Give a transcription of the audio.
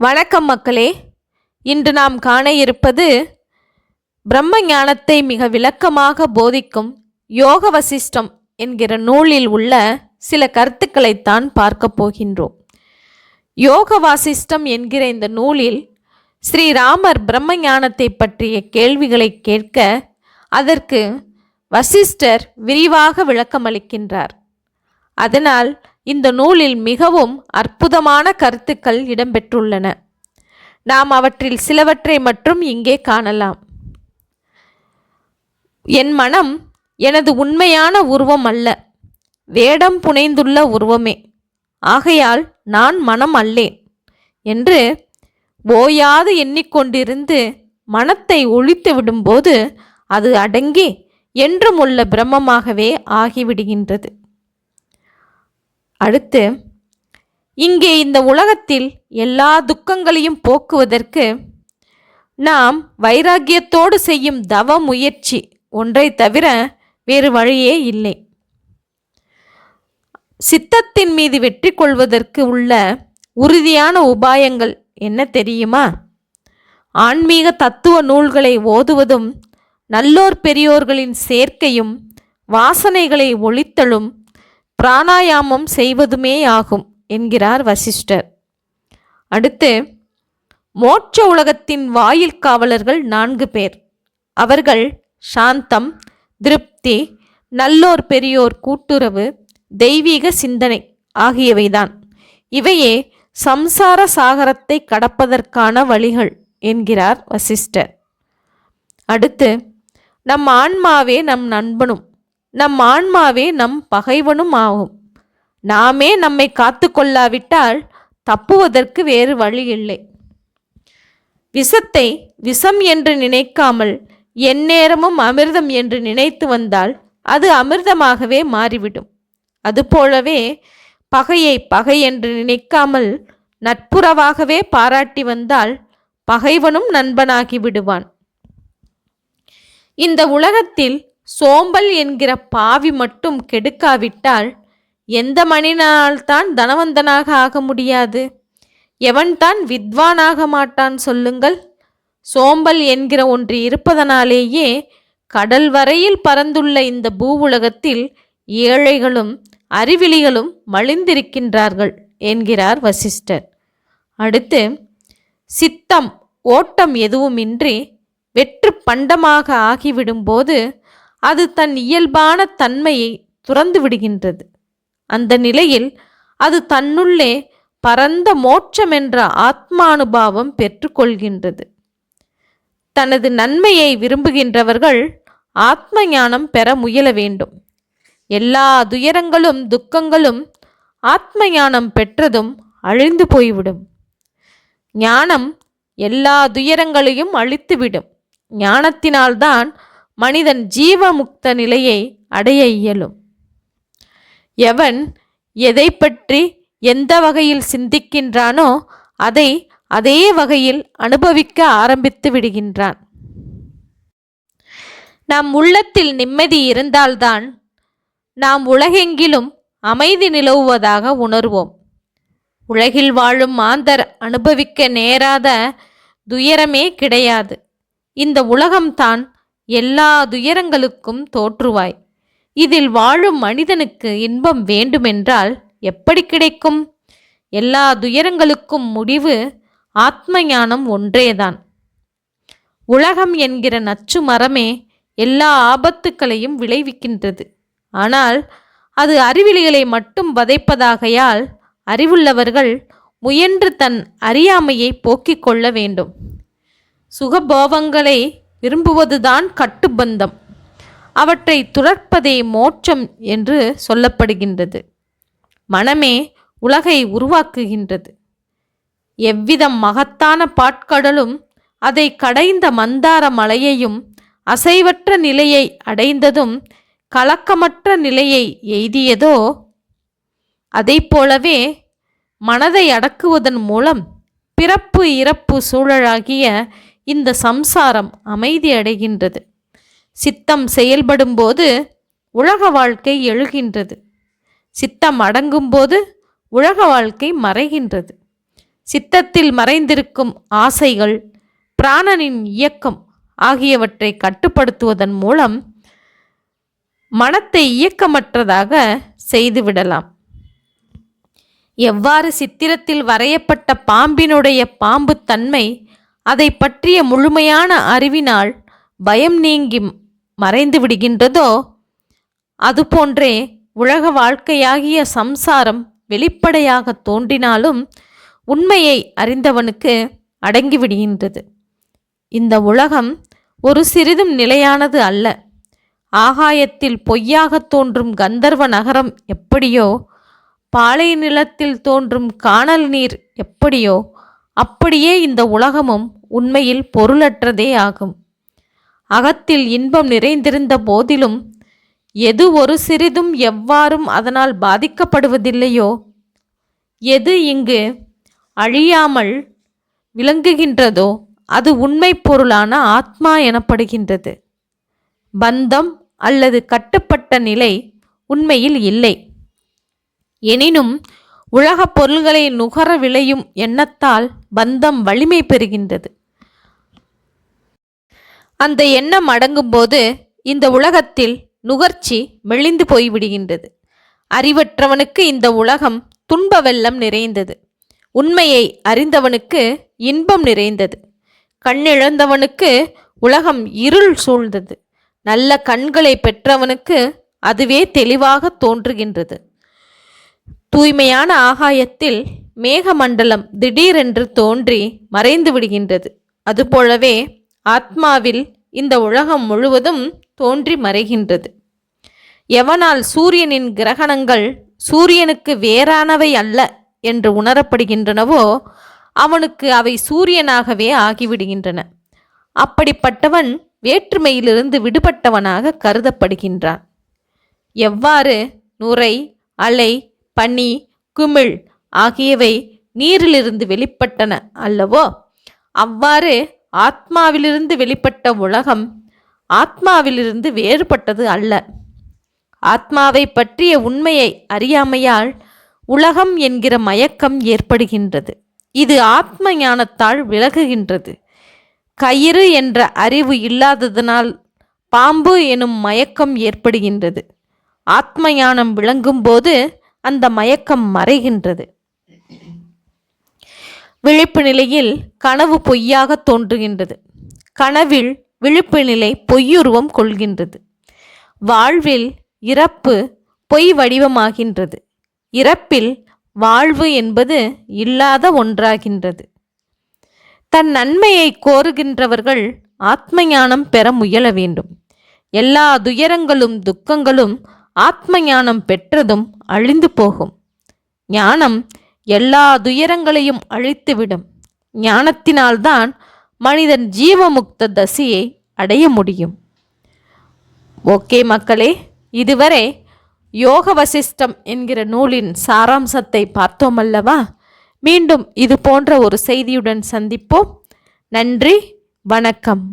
வணக்கம் மக்களே. இன்று நாம் காண இருப்பது பிரம்ம ஞானத்தை மிக விளக்கமாக போதிக்கும் யோக வசிஷ்டம் என்கிற நூலில் உள்ள சில கருத்துக்களைத்தான் பார்க்கப் போகின்றோம். யோக வாசிஷ்டம் என்கிற இந்த நூலில் ஸ்ரீராமர் பிரம்ம ஞானத்தை பற்றிய கேள்விகளை கேட்க அதற்கு வசிஷ்டர் விரிவாக விளக்கமளிக்கின்றார். அதனால் இந்த நூலில் மிகவும் அற்புதமான கருத்துக்கள் இடம்பெற்றுள்ளன. நாம் அவற்றில் சிலவற்றை மட்டும் இங்கே காணலாம். என் மனம் எனது உண்மையான உருவம் அல்ல. வேடம் புனைந்துள்ள உருவமே. ஆகையால் நான் மனம் அல்லேன் என்று ஓயாது எண்ணிக்கொண்டிருந்து மனத்தை ஒழித்து விடும்போது அது அடங்கி என்றும் உள்ள பிரம்மமாகவே ஆகிவிடுகின்றது. அடுத்து இங்கே இந்த உலகத்தில் எல்லா துக்கங்களையும் போக்குவதற்கு நாம் வைராக்கியத்தோடு செய்யும் தவ முயற்சி ஒன்றை தவிர வேறு வழியே இல்லை. சித்தத்தின் மீது வெற்றி கொள்வதற்கு உள்ள உறுதியான உபாயங்கள் என்ன தெரியுமா? ஆன்மீக தத்துவ நூல்களை ஓதுவதும் நல்லோர் பெரியோர்களின் சேர்க்கையும் வாசனைகளை ஒழித்தலும் பிராணாயாமம் செய்வதுமே ஆகும் என்கிறார் வசிஷ்டர். அடுத்து மோட்ச உலகத்தின் வாயில் காவலர்கள் நான்கு பேர். அவர்கள் சாந்தம் திருப்தி நல்லோர் பெரியோர் கூட்டுறவு தெய்வீக சிந்தனை ஆகியவைதான். இவையே சம்சார சாகரத்தை கடப்பதற்கான வழிகள் என்கிறார் வசிஷ்டர். அடுத்து நம் ஆன்மாவே நம் நண்பனும் நம் ஆன்மாவே நம் பகைவனும் ஆகும். நாமே நம்மை காத்து கொள்ளாவிட்டால் தப்புவதற்கு வேறு வழி இல்லை. விஷத்தை விஷம் என்று நினைக்காமல் எந்நேரமும் அமிர்தம் என்று நினைத்து வந்தால் அது அமிர்தமாகவே மாறிவிடும். அதுபோலவே பகையை பகை என்று நினைக்காமல் நட்புறவாகவே பாராட்டி வந்தால் பகைவனும் நண்பனாகி விடுவான். இந்த உலகத்தில் சோம்பல் என்கிற பாவி மட்டும் கெடுக்காவிட்டால் எந்த மனிதனால்தான் தனவந்தனாக ஆக முடியாது? எவன்தான் வித்வானாக மாட்டான் சொல்லுங்கள். சோம்பல் என்கிற ஒன்று இருப்பதனாலேயே கடல் வரையில் பறந்துள்ள இந்த பூவுலகத்தில் ஏழைகளும் அறிவிலிகளும் மலிந்திருக்கின்றார்கள் என்கிறார் வசிஷ்டர். அடுத்து சித்தம் ஓட்டம் எதுவுமின்றி வெற்று பண்டமாக ஆகிவிடும்போது அது தன் இயல்பான தன்மையை துறந்து விடுகின்றது. அந்த நிலையில் அது தன்னுள்ளே பரந்த மோட்சம் என்ற ஆத்மானுபாவம் பெற்றுக்கொள்கின்றது. தனது நன்மையை விரும்புகின்றவர்கள் ஆத்ம ஞானம் பெற முயல வேண்டும். எல்லா துயரங்களும் துக்கங்களும் ஆத்ம ஞானம் பெற்றதும் அழிந்து போய்விடும். ஞானம் எல்லா துயரங்களையும் அழித்துவிடும். ஞானத்தினால்தான் மனிதன் ஜீவமுக்த நிலையை அடைய இயலும். எவன் எதை பற்றி எந்த வகையில் சிந்திக்கின்றானோ அதை அதே வகையில் அனுபவிக்க ஆரம்பித்து விடுகின்றான். நம் உள்ளத்தில் நிம்மதி இருந்தால்தான் நாம் உலகெங்கிலும் அமைதி நிலவுவதாக உணர்வோம். உலகில் வாழும் மாந்தர் அனுபவிக்க நேராத துயரமே கிடையாது. இந்த உலகம்தான் எல்லா துயரங்களுக்கும் தோற்றுவாய். இதில் வாழும் மனிதனுக்கு இன்பம் வேண்டுமென்றால் எப்படி கிடைக்கும்? எல்லா துயரங்களுக்கும் முடிவு ஆத்ம ஞானம் ஒன்றேதான். உலகம் என்கிற நச்சு மரமே எல்லா ஆபத்துக்களையும் விளைவிக்கின்றது. ஆனால் அது அறிவிலிகளை மட்டும் வதைப்பதாகையால் அறிவுள்ளவர்கள் முயன்று தன் அறியாமையை போக்கிக் கொள்ள வேண்டும். சுகபோகங்களை விரும்புவதுதான் கட்டுப்பந்தம். அவற்றை துறப்பதே மோட்சம் என்று சொல்லப்படுகின்றது. மனமே உலகை உருவாக்குகின்றது. எவ்விதம் மகத்தான பாட்கடலும் அதை கடைந்த மந்தார மலையையும் அசைவற்ற நிலையை அடைந்ததும் கலக்கமற்ற நிலையை எய்தியதோ அதைப் போலவே மனதை அடக்குவதன் மூலம் பிறப்பு இறப்பு சூழலாகிய இந்த சம்சாரம் அமைதி அடைகின்றது. சித்தம் செயல்படும்போது உலக வாழ்க்கை எழுகின்றது. சித்தம் அடங்கும்போது உலக வாழ்க்கை மறைகின்றது. சித்தத்தில் மறைந்திருக்கும் ஆசைகள் பிராணனின் இயக்கம் ஆகியவற்றை கட்டுப்படுத்துவதன் மூலம் மனத்தை இயக்கமற்றதாக செய்துவிடலாம். எவ்வாறு சித்திரத்தில் வரையப்பட்ட பாம்பினுடைய பாம்பு தன்மை அதை பற்றிய முழுமையான அறிவினால் பயம் நீங்கி மறைந்து விடுகின்றதோ? அதுபோன்றே உலக வாழ்க்கையாகிய சம்சாரம் வெளிப்படையாக தோன்றினாலும் உண்மையை அறிந்தவனுக்கு அடங்கிவிடுகின்றது இந்த உலகம் ஒரு சிறிதும் நிலையானது அல்ல. ஆகாயத்தில் பொய்யாகத் தோன்றும் கந்தர்வ நகரம் எப்படியோ பாலை நிலத்தில் தோன்றும் காணல் நீர் எப்படியோ அப்படியே இந்த உலகமும் உண்மையில் பொருளற்றதே ஆகும். அகத்தில் இன்பம் நிறைந்திருந்த போதிலும் எது ஒரு சிறிதும் எவ்வாறும் அதனால் பாதிக்கப்படுவதில்லையோ? எது இங்கு அழியாமல் விளங்குகின்றதோ அது உண்மை பொருளான ஆத்மா எனப்படுகின்றது. பந்தம் அல்லது கட்டுப்பட்ட நிலை உண்மையில் இல்லை. எனினும் உலகப் பொருள்களை நுகர விளையும் எண்ணத்தால் பந்தம் வலிமை பெறுகின்றது. அந்த எண்ணம் அடங்கும்போது இந்த உலகத்தில் நுகர்ச்சி மெலிந்து போய்விடுகின்றது. அறிவற்றவனுக்கு இந்த உலகம் துன்ப வெள்ளம் நிறைந்தது. உண்மையை அறிந்தவனுக்கு இன்பம் நிறைந்தது. கண்ணிழந்தவனுக்கு உலகம் இருள் சூழ்ந்தது. நல்ல கண்களை பெற்றவனுக்கு அதுவே தெளிவாக தோன்றுகின்றது. தூய்மையான ஆகாயத்தில் மேகமண்டலம் திடீரென்று தோன்றி மறைந்து விடுகின்றது அதுபோலவே ஆத்மாவில் இந்த உலகம் முழுவதும் தோன்றி மறைகின்றது. எவனால் சூரியனின் கிரகணங்கள் சூரியனுக்கு வேறானவை அல்ல என்று உணரப்படுகின்றனவோ அவனுக்கு அவை சூரியனாகவே ஆகிவிடுகின்றன. அப்படிப்பட்டவன் வேற்றுமையிலிருந்து விடுபட்டவனாக கருதப்படுகின்றான். எவ்வாறு? நுரை அலை பனி குமிழ் ஆகியவை நீரிலிருந்து வெளிப்பட்டன அல்லவோ அவ்வாறு ஆத்மாவிலிருந்து வெளிப்பட்ட உலகம் ஆத்மாவிலிருந்து வேறுபட்டது அல்ல. ஆத்மாவை பற்றிய உண்மையை அறியாமையால் உலகம் என்கிற மயக்கம் ஏற்படுகின்றது. இது ஆத்ம ஞானத்தால் விலகுகின்றது. கயிறு என்ற அறிவு இல்லாததனால் பாம்பு எனும் மயக்கம் ஏற்படுகின்றது. ஆத்ம ஞானம் விளங்கும்போது அந்த மயக்கம் மறைகின்றது. விழிப்பு நிலையில் கனவு பொய்யாக தோன்றுகின்றது. கனவில் விழிப்பு நிலை பொய்யுருவம் கொள்கின்றது. வாழ்வில் இறப்பு பொய் வடிவமாகின்றது. இறப்பில் வாழ்வு என்பது இல்லாத ஒன்றாகின்றது. தன் நன்மையை கோருகின்றவர்கள் ஆத்ம ஞானம் பெற முயல வேண்டும். எல்லா துயரங்களும் துக்கங்களும் ஆத்ம ஞானம் பெற்றதும் அழிந்து போகும். ஞானம் எல்லா துயரங்களையும் அழித்துவிடும். ஞானத்தினால்தான் மனிதன் ஜீவமுக்த தசையை அடைய முடியும். ஓகே மக்களே இதுவரை யோக வசிஷ்டம் என்கிற நூலின் சாராம்சத்தை பார்த்தோம் அல்லவா மீண்டும் இது போன்ற ஒரு செய்தியுடன் சந்திப்போம். நன்றி வணக்கம்.